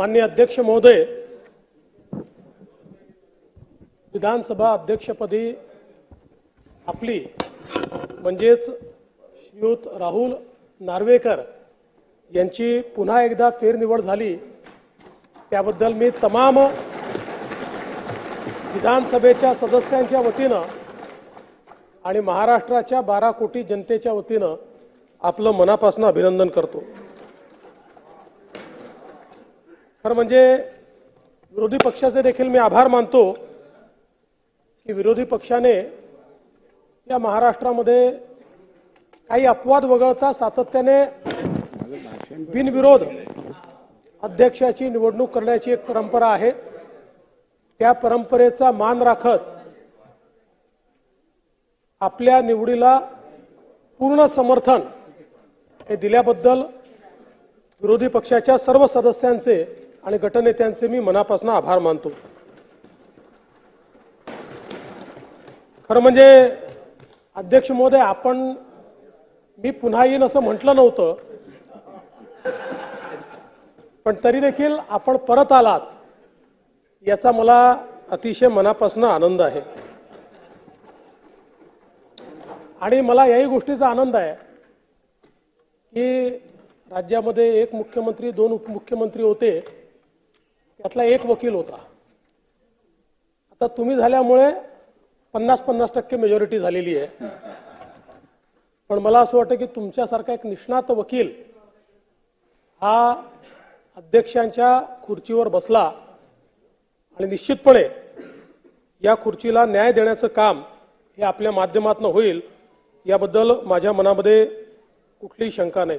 माननीय अध्यक्ष महोदय विधानसभा अध्यक्षपदी आपली म्हणजेच श्रीयुत राहुल नार्वेकर यांची पुन्हा एकदा फेरनिवड झाली. त्याबद्दल मी तमाम विधानसभेच्या सदस्यांच्या वतीनं आणि महाराष्ट्राच्या बारा कोटी जनतेच्या वतीनं आपलं मनापासून अभिनंदन करतो. खरं म्हणजे विरोधी पक्षाचे देखील मी आभार मानतो की विरोधी पक्षाने या महाराष्ट्रामध्ये काही अपवाद वगळता सातत्याने बिनविरोध अध्यक्षाची निवडणूक करण्याची एक परंपरा आहे. त्या परंपरेचा मान राखत आपल्या निवडीला पूर्ण समर्थन हे दिल्याबद्दल विरोधी पक्षाच्या सर्व सदस्यांचे आणि गटनेत्यांचे मी मनापासून आभार मानतो. खरं म्हणजे अध्यक्ष महोदय आपण मी पुन्हा येईन असं म्हटलं नव्हतं. पण तरी देखील आपण परत आलात याचा मला अतिशय मनापासून आनंद आहे. आणि मला याही गोष्टीचा आनंद आहे की राज्यामध्ये एक मुख्यमंत्री दोन उपमुख्यमंत्री होते. त्यातला एक वकील होता. आता तुम्ही झाल्यामुळे पन्नास पन्नास टक्के मेजॉरिटी झालेली आहे. पण मला असं वाटतं की तुमच्यासारखा एक निष्णात वकील हा अध्यक्षांच्या खुर्चीवर बसला आणि निश्चितपणे या खुर्चीला न्याय देण्याचं काम हे आपल्या माध्यमातून होईल याबद्दल माझ्या मनामध्ये कुठलीही शंका नाही.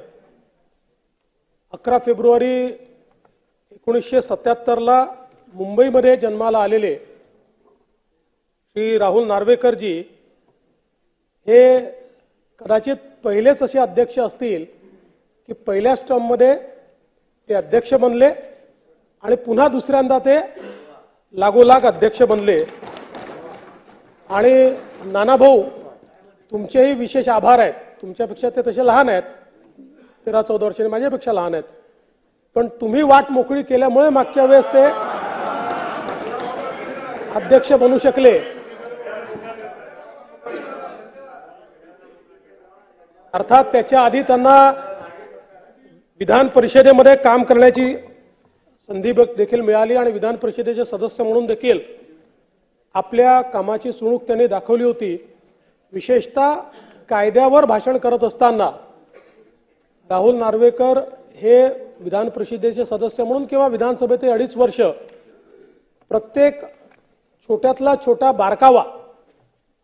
अकरा फेब्रुवारी एकोणीसशे सत्याहत्तरला मुंबईमध्ये जन्माला आलेले श्री राहुल नार्वेकरजी हे कदाचित पहिलेच असे अध्यक्ष असतील की पहिल्या स्टॉममध्ये ते अध्यक्ष बनले आणि पुन्हा दुसऱ्यांदा ते लागोलाग अध्यक्ष बनले. आणि नानाभाऊ तुमचेही विशेष आभार आहेत. तुमच्यापेक्षा ते तसे लहान आहेत. तेरा चौदा वर्षांनी माझ्यापेक्षा लहान आहेत. पण तुम्ही वाट मोकळी केल्यामुळे मागच्या वेळेस ते अध्यक्ष बनू शकले. अर्थात त्याच्या आधी त्यांना विधान परिषदेमध्ये काम करण्याची संधी देखील मिळाली आणि विधान परिषदेचे सदस्य म्हणून देखील आपल्या कामाची चुणूक त्यांनी दाखवली होती. विशेषतः कायद्यावर भाषण करत असताना राहुल नार्वेकर हे विधान परिषदेचे सदस्य म्हणून किंवा विधानसभेचे अडीच वर्ष प्रत्येक छोट्यातला छोटा बारकावा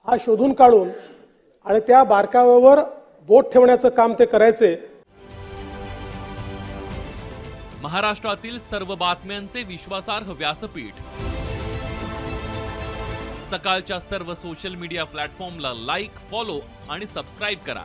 हा शोधून काढून आणि त्या बारकाव्यावर बोट ठेवण्याचं काम ते करायचे. महाराष्ट्रातील सर्व बातम्यांचे विश्वासार्ह व्यासपीठ. सकाळच्या सर्व सोशल मीडिया प्लॅटफॉर्मला लाईक फॉलो आणि सबस्क्राईब करा.